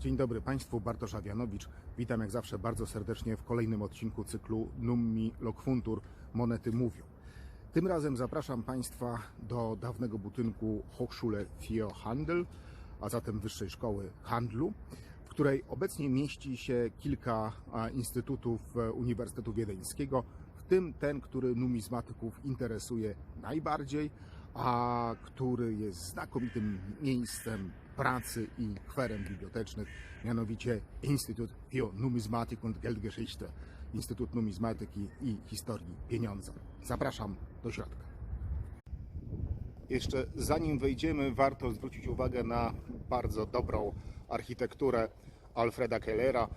Dzień dobry Państwu, Bartosz Awianowicz. Witam jak zawsze bardzo serdecznie w kolejnym odcinku cyklu Nummi Lokfuntur Monety Mówią. Tym razem zapraszam Państwa do dawnego budynku Hochschule für Handel, a zatem Wyższej Szkoły Handlu, w której obecnie mieści się kilka instytutów e, Uniwersytetu Wiedeńskiego, w tym ten, który numizmatyków interesuje najbardziej, a który jest znakomitym miejscem pracy i kwerem bibliotecznych, mianowicie Instytut für Numismatik und Geldgeschichte, Instytut Numizmatyki i Historii Pieniądza. Zapraszam do środka. Jeszcze zanim wejdziemy, warto zwrócić uwagę na bardzo dobrą architekturę Alfreda Kellera.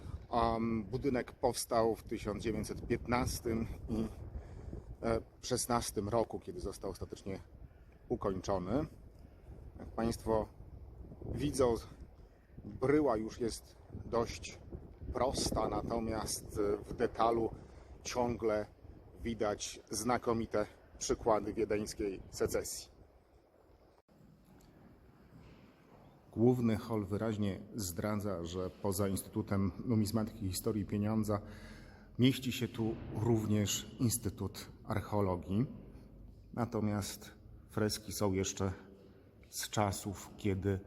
Budynek powstał w 1915 i e, 16 roku, kiedy został ostatecznie ukończony. Jak Państwo widzą, bryła już jest dość prosta, natomiast w detalu ciągle widać znakomite przykłady wiedeńskiej secesji. Główny hol wyraźnie zdradza, że poza Instytutem Numizmatyki i Historii Pieniądza mieści się tu również Instytut Archeologii. Natomiast freski są jeszcze z czasów, kiedy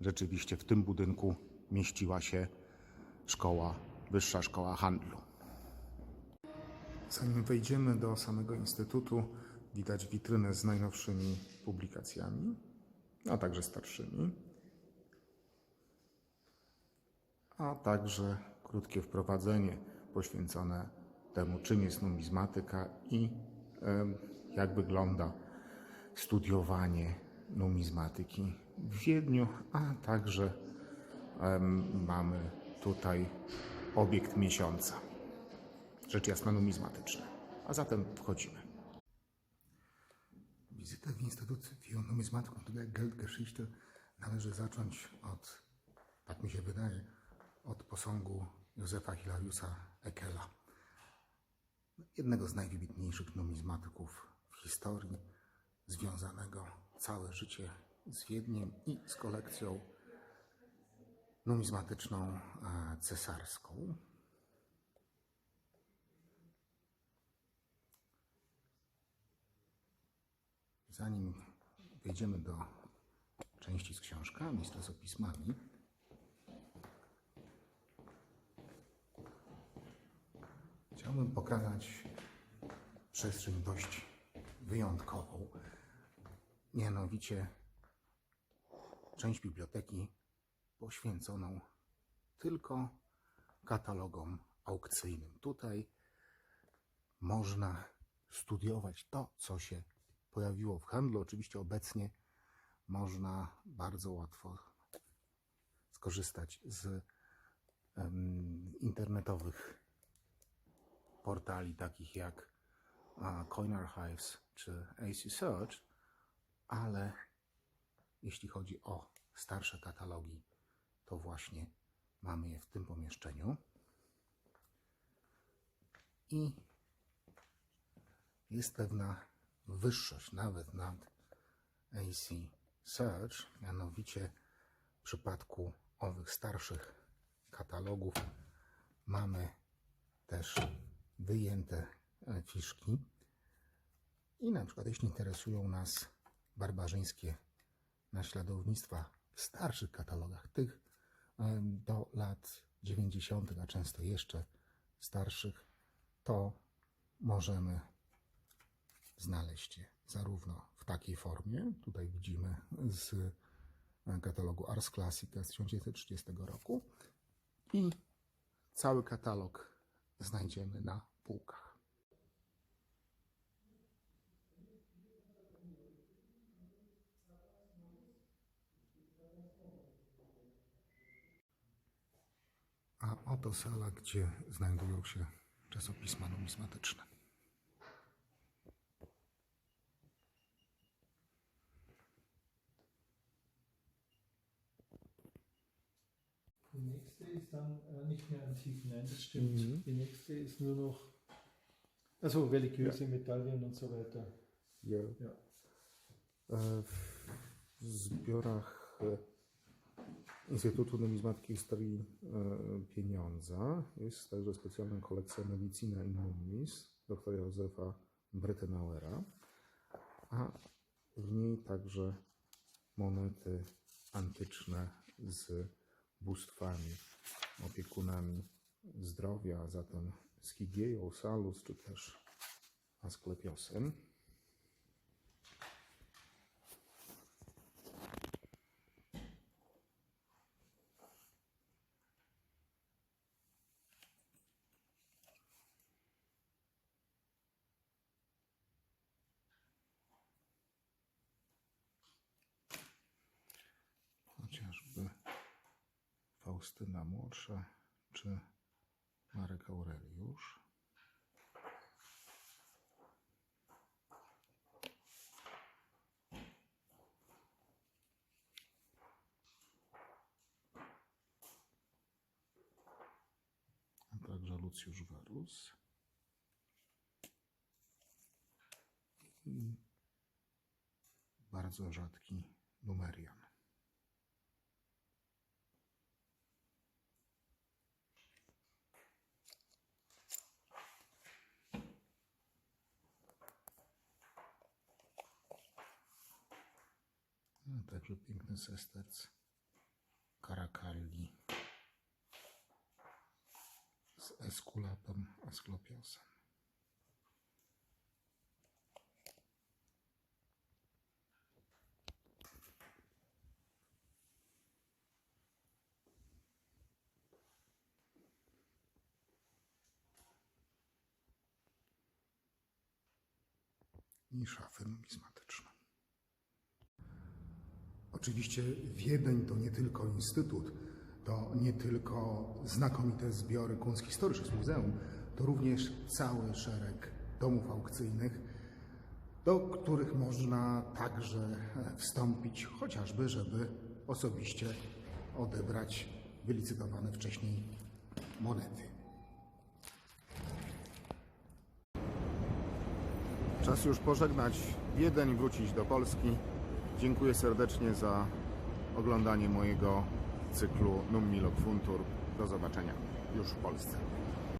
rzeczywiście w tym budynku mieściła się szkoła, Wyższa Szkoła Handlu. Zanim wejdziemy do samego Instytutu, widać witrynę z najnowszymi publikacjami, a także starszymi, a także krótkie wprowadzenie poświęcone temu, czym jest numizmatyka i jak wygląda studiowanie numizmatyki w Wiedniu, a także em, mamy tutaj obiekt miesiąca, rzecz jasna numizmatyczny. A zatem wchodzimy. Wizytę w Instytut Numismatik und Geldgeschichte należy zacząć od, tak mi się wydaje, od posągu Józefa Hilariusa Ekela, jednego z najwybitniejszych numizmatyków w historii, związanego całe życie z Wiedniem i z kolekcją numizmatyczną e, cesarską. Zanim wejdziemy do części z książkami, z czasopismami, chciałbym pokazać przestrzeń dość wyjątkową. Mianowicie część biblioteki poświęconą tylko katalogom aukcyjnym. Tutaj można studiować to, co się pojawiło w handlu. Oczywiście obecnie można bardzo łatwo skorzystać z em, internetowych portali takich jak Coin Archives czy AC Search, ale jeśli chodzi o starsze katalogi, to właśnie mamy je w tym pomieszczeniu. I jest pewna wyższość nawet nad AC Search, mianowicie w przypadku owych starszych katalogów mamy też wyjęte e, fiszki. I na przykład, jeśli interesują nas barbarzyńskie naśladownictwa w starszych katalogach, tych em, do lat 90., a często jeszcze starszych, to możemy znaleźć je zarówno w takiej formie, tutaj widzimy z e, katalogu Ars Classica z 1930 roku i cały katalog znajdziemy na półkach. A oto sala, gdzie znajdują się czasopisma numizmatyczne. Die nächste ist dann äh, nicht mehr antik, nein, das stimmt. Die nächste ist nur noch, also religiöse Medaillen und so weiter. Ja. Ja. E, W zbiorach e, Instytutu Numizmatyki Historii e, Pieniądza jest także specjalna kolekcja Medicina in Nummis doktora Józefa Brettenauera, a w niej także monety antyczne z bóstwami, opiekunami zdrowia, a zatem Skigieją, Salus czy też Asklepiosem. chociażby Faustyna Młodsza czy Marek Aureliusz. A także Lucjusz Warus. I bardzo rzadki numerian. Także piękny sesterc Karakalli z Eskulapem Asklopiosem. I szafy numizmatyczne. Oczywiście Wiedeń to nie tylko instytut, to nie tylko znakomite zbiory kunsthistorycznych z muzeum, to również cały szereg domów aukcyjnych, do których można także wstąpić, chociażby, żeby osobiście odebrać wylicytowane wcześniej monety. Czas już pożegnać Wiedeń, wrócić do Polski. Dziękuję serdecznie za oglądanie mojego cyklu Nummilok Funtur. Do zobaczenia już w Polsce.